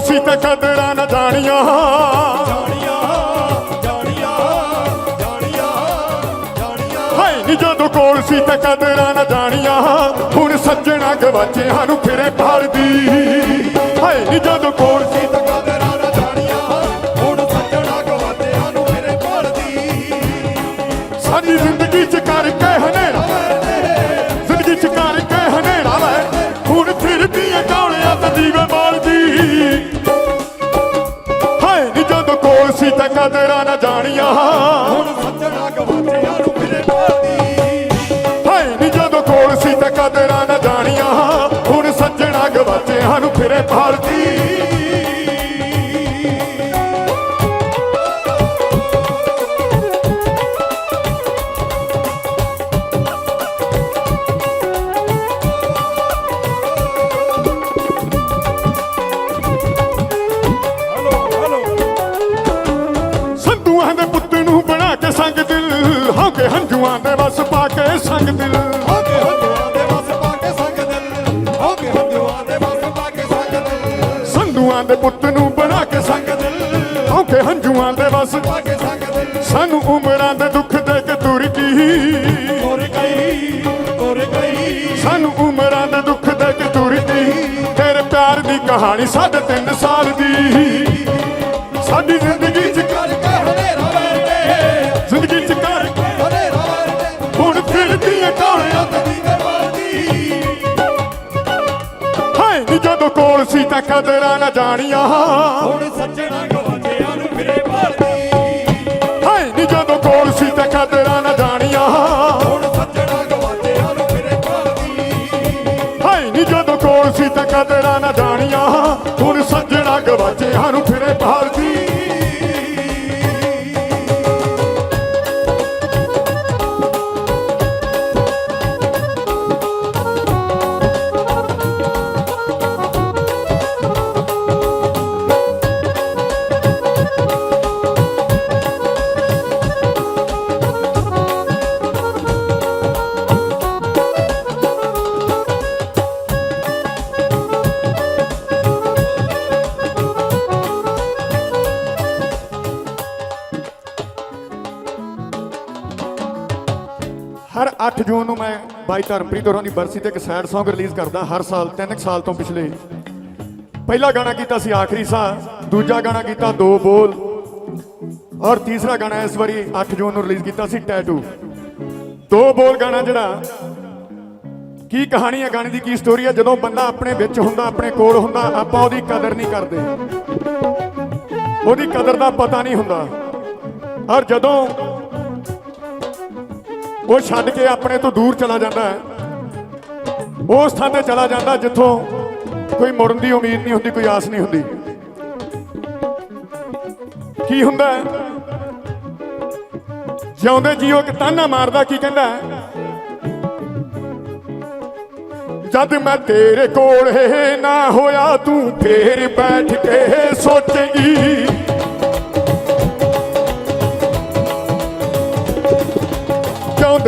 ਕੋਲ ਤੇ ਕਦਰਾਂ ਨਾ ਜਾਣੀਆਂ। ਜਦੋਂ ਕੋਲ ਸੀ ਤੇ ਕਦਰਾਂ ਨਾ ਜਾਣੀਆਂ। ਹੁਣ ਸੱਜਣਾ ਗਵਾਚਿਆਂ ਨੂੰ ਫਿਰੇ ਭਾਲਦੀ। ਹਾਏ ਨੀ ਜਦੋਂ ਕੋਲ ਸੀ ਤਾਂ ਕਦਰਾਂ ਨਾ ਜਾਣੀਆਂ। ਹੁਣ ਸੱਜਣਾ ਗਵਾਚਿਆਂ ਨੂੰ ਮੇਰੇ ਭਾਲਦੀ। ਸਾਡੀ ਜ਼ਿੰਦਗੀ ਚ ਕਰਕੇ ਹਨ ਹੋ ਕੇ ਹੰਝੂਆਂ ਦੇ ਵਸ ਪਾ ਕੇ ਸੰਗ ਦਿਲ। ਹੋ ਕੇ ਹੰਝੂਆਂ ਦੇ ਵਸ ਪਾ ਕੇ ਸੰਗ ਦਿਲ। ਹੋ ਕੇ ਹੰਝੂਆਂ ਦੇ ਵਸ ਪਾ ਕੇ ਸੰਗ ਦਿਲ। ਸੰਧੂਆਂ ਦੇ ਪੁੱਤ ਨੂੰ ਬਣਾ ਕੇ ਸੰਗ ਦਿਲ। ਹੋ ਕੇ ਹੰਝੂਆਂ ਦੇ ਵਸ ਪਾ ਕੇ ਸੰਗ ਦਿਲ। ਸਾਨੂੰ ਉਮਰਾਂ ਦੇ ਦੁੱਖ ਦੇ ਕੇ ਤੁਰ ਗਈ। ਤੁਰ ਗਈ ਤੁਰ ਗਈ। ਸਾਨੂੰ ਉਮਰਾਂ ਦੇ ਦੁੱਖ ਦੇ ਕੇ ਤੁਰ ਗਈ। ਤੇਰੇ ਪਿਆਰ ਦੀ ਕਹਾਣੀ ਸਾਢੇ ਤਿੰਨ ਸਾਲ ਦੀ। ਜਦੋਂ ਕੋਲ ਸੀ ਤਾਂ ਕਦਰਾਂ ਨਾ ਜਾਣੀਆਂ। ਹੁਣ ਸੱਜਣਾ ਗਵਾਤਿਆਂ ਨੂੰ ਫਿਰੇ ਭਾਲਦੀ ਹਾਏ ਨੀ ਜਦੋਂ ਕੋਲ ਸੀ ਤਾਂ ਕਦਰਾਂ ਨਾ ਹਰ 8 ਜੂਨ ਨੂੰ ਮੈਂ ਬਾਈ ਧਰਮਪ੍ਰੀਤ ਹੋਰਾਂ ਦੀ ਬਰਸੀ ਤੇ ਇੱਕ ਸੈਡ Song ਰਿਲੀਜ਼ ਕਰਦਾ ਹਰ ਸਾਲ, ਤਿੰਨ ਕੁ ਸਾਲ ਤੋਂ ਪਿਛਲੇ। ਪਹਿਲਾ ਗਾਣਾ ਕੀਤਾ ਸੀ ਆਖਰੀ ਸਾਹ, ਦੂਜਾ ਗਾਣਾ ਕੀਤਾ ਦੋ ਬੋਲ, ਔਰ ਤੀਸਰਾ ਗਾਣਾ ਇਸ ਵਾਰੀ 8 ਜੂਨ ਨੂੰ ਰਿਲੀਜ਼ ਕੀਤਾ ਸੀ ਟੈਟੂ ਦੋ ਬੋਲ ਗਾਣਾ ਜਿਹੜਾ, ਕੀ ਕਹਾਣੀ ਹੈ, ਗਾਣੇ ਦੀ ਕੀ ਸਟੋਰੀ ਹੈ, ਜਦੋਂ ਬੰਦਾ ਆਪਣੇ ਵਿੱਚ ਹੁੰਦਾ, ਆਪਣੇ ਕੋਲ ਹੁੰਦਾ, ਆਪਾਂ ਉਹਦੀ ਕਦਰ ਨਹੀਂ ਕਰਦੇ। ਉਹਦੀ ਕਦਰ ਦਾ ਪਤਾ ਨਹੀਂ ਹੁੰਦਾ। ਔਰ ਜਦੋਂ ਉਹ ਛੱਡ ਕੇ ਆਪਣੇ ਤੋਂ ਦੂਰ ਚਲਾ ਜਾਂਦਾ ਹੈ। ਉਸ ਥਾਂ ਤੇ ਚਲਾ ਜਾਂਦਾ ਜਿੱਥੋਂ ਕੋਈ ਮੁੜਨ ਦੀ ਉਮੀਦ ਨਹੀਂ ਹੁੰਦੀ, ਕੋਈ ਆਸ ਨਹੀਂ ਹੁੰਦੀ। ਕੀ ਹੁੰਦਾ ਜਿਉਂਦੇ ਜੀਓ ਇੱਕ ਤਾਨਾ ਮਾਰਦਾ, ਕੀ ਕਹਿੰਦਾ ਜਦ ਮੈਂ ਤੇਰੇ ਕੋਲ ਹੈ ਨਾ ਹੋਇਆ, ਤੂੰ ਫੇਰ ਬੈਠ ਕੇ ਸੋਚੇਂਗੀ।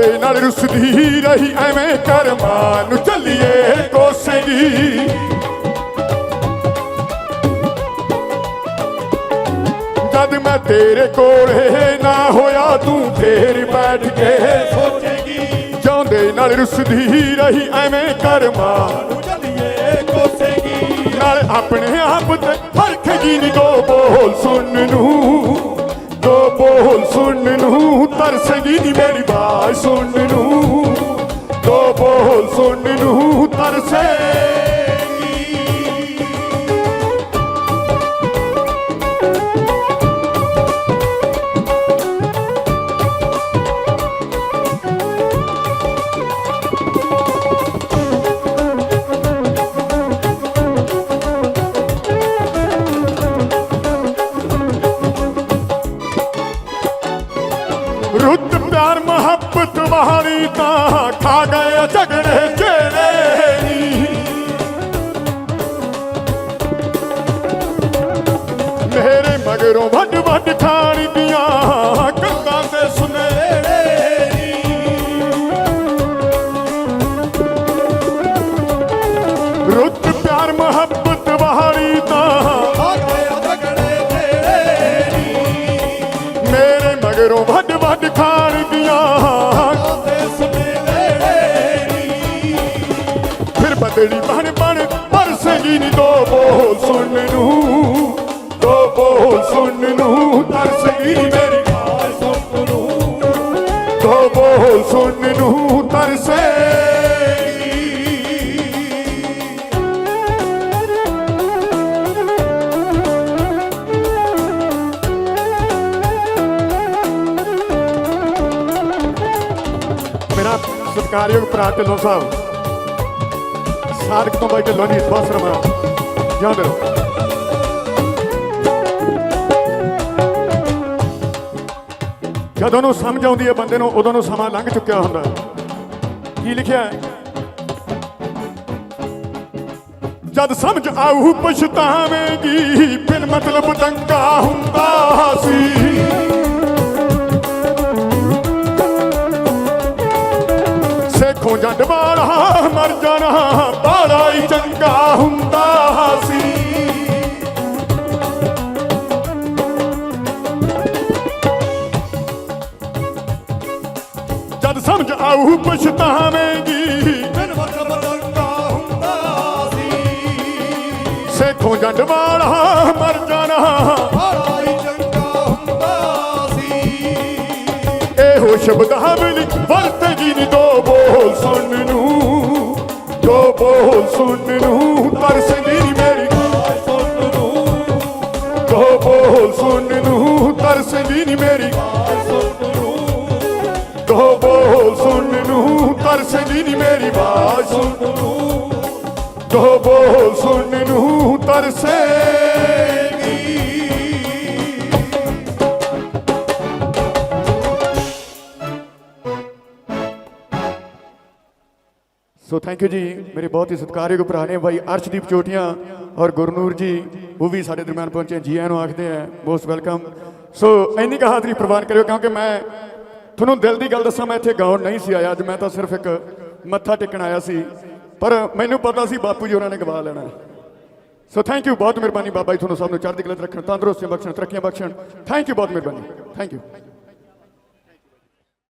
ਚਾਹੁੰਦੇ ਨਾਲ ਰੁੱਸਦੀ ਰਹੀ, ਐਵੇਂ ਕਰਮਾਂ ਨੂੰ ਚੱਲੀਏ ਕੋਸੇਗੀ ਜਦ ਮੈਂ ਤੇਰੇ ਕੋਲ ਨਾ ਹੋਇਆ, ਤੂੰ ਫੇਰ ਬੈਠ ਕੇ ਸੋਚੇਗੀ। ਚਾਹੁੰਦੇ ਨਾਲ ਰੁੱਸਦੀ ਰਹੀ, ਐਵੇਂ ਕਰਮਾਂ ਨੂੰ ਚੱਲੀਏ ਕੋਸੇਗੀ। ਨਾਲ ਆਪਣੇ ਆਪ ਤੇ ਫਰਕੇਗੀ ਨੀ ਦੋ ਬੋਲ ਸੁਣਨ ਨੂੰ। ਬੋਲ ਸੁਣਨ ਨੂੰ ਤਰਸੇਗੀ ਨੀ ਮੇਰੀ ਬਾਤ ਸੁਣਨ महारी का खा गए चगड़े चेड़े ਤੇਰੀ ਬਣ ਬਣ ਪਰਸੇਗੀ ਨੀ, ਦੋ ਬੋਲ ਸੁਣ ਨੂੰ ਦੋ ਬੋਲ ਸੁਣ ਨੂੰ ਤਰਸੇਗੀ ਨੀ ਮੇਰੀ ਆਏ ਸੁਣ ਨੂੰ ਦੋ ਬੋਲ ਸੁਣ ਨੂੰ ਤਰਸੇਗੀ। ਮੇਰਾ ਸਤਿਕਾਰਯੋਗ ਭਰਾ ਸਾਹਿਬ ਸਾਰਕ ਤੋਂ ਬਾਈ ਢਿੱਲੋਂ ਦੀ ਬਸ ਜਦੋਂ ਨੂੰ ਸਮਝ ਆਉਂਦੀ ਹੈ ਬੰਦੇ ਨੂੰ ਉਦੋਂ ਨੂੰ ਸਮਾਂ ਲੰਘ ਚੁੱਕਿਆ ਹੁੰਦਾ ਕੀ ਲਿਖਿਆ ਜਦ ਸਮਝ ਆਊ ਪਛਤਾਵੇਂਗੀ ਫਿਰ ਮਤਲਬ ਦੰਗਾ ਹੁੰਦਾ ਸੀ ਸੇਖੋਂ ਜੱਟ ਵਾਲਾ ਮਰ ਜਾਣਾ ਬਾਲਾ ਹੀ ਚੰਗਾ ਹੁੰਦਾ ਸੀ। ਜਦ ਸਮਝ ਆਊ ਪਛਤਾਵੇਂਗੀ ਬਿਨ ਮਤਲਬ ਦੰਗਾ ਹੁੰਦਾ ਸੀ। ਸੇਖੋਂ ਜੱਟ ਵਾਲਾ ਮਰ ਜਾਣਾ, ਬੜਾ ਹੀ ਚੰਗਾ ਹੁੰਦਾ ਸੀ। ਇਹੋ ਸ਼ਬਦ ਹਮਲੀ ਵਰਤਗੀ ਨੀ ਦੋ ਬੋਲ ਸੁਣ ਬੋਲ ਸੁਣ ਨੂੰ, ਤਰਸਦੀ ਨੀ ਮੇਰੀ ਬਾਤ ਸੁਣ ਨੂੰ ਦੋ ਬੋਲ ਸੁਣ ਨੂੰ, ਤਰਸੇਗੀ। ਸੋ ਥੈਂਕ ਯੂ ਜੀ, ਮੇਰੇ ਬਹੁਤ ਹੀ ਸਤਿਕਾਰਯੋਗ ਭਰਾ ਨੇ ਭਾਈ ਅਰਸ਼ਦੀਪ ਚੋਟੀਆਂ ਔਰ ਗੁਰਨੂਰ ਜੀ, ਉਹ ਵੀ ਸਾਡੇ ਦਰਮਿਆਨ ਪਹੁੰਚੇ ਜੀ ਆਇਆਂ ਨੂੰ ਆਖਦੇ ਆ ਮੋਸਟ ਵੈਲਕਮ ਸੋ ਇੰਨੀ ਕੁ ਹਾਜ਼ਰੀ ਪ੍ਰਵਾਨ ਕਰਿਓ, ਕਿਉਂਕਿ ਮੈਂ ਤੁਹਾਨੂੰ ਦਿਲ ਦੀ ਗੱਲ ਦੱਸਾਂ, ਮੈਂ ਇੱਥੇ ਗਾਉਣ ਨਹੀਂ ਸੀ ਆਇਆ। ਅੱਜ ਮੈਂ ਤਾਂ ਸਿਰਫ ਇੱਕ ਮੱਥਾ ਟੇਕਣ ਆਇਆ ਸੀ। ਪਰ ਮੈਨੂੰ ਪਤਾ ਸੀ ਬਾਪੂ ਜੀ ਉਹਨਾਂ ਨੇ ਗਵਾ ਲੈਣਾ। ਸੋ ਥੈਂਕ ਯੂ ਬਹੁਤ ਮਿਹਰਬਾਨੀ ਬਾਬਾ ਜੀ ਤੁਹਾਨੂੰ ਸਭ ਨੂੰ। ਚੜ੍ਹਦੀ ਕਲਾ 'ਚ ਰੱਖਣ, ਤੰਦਰੁਸਤੀਆਂ ਬਖਸ਼ਣ, ਤਰੱਕੀਆਂ ਬਖਸ਼ਣ। ਥੈਂਕ ਯੂ ਬਹੁਤ ਮਿਹਰਬਾਨੀ। Thank you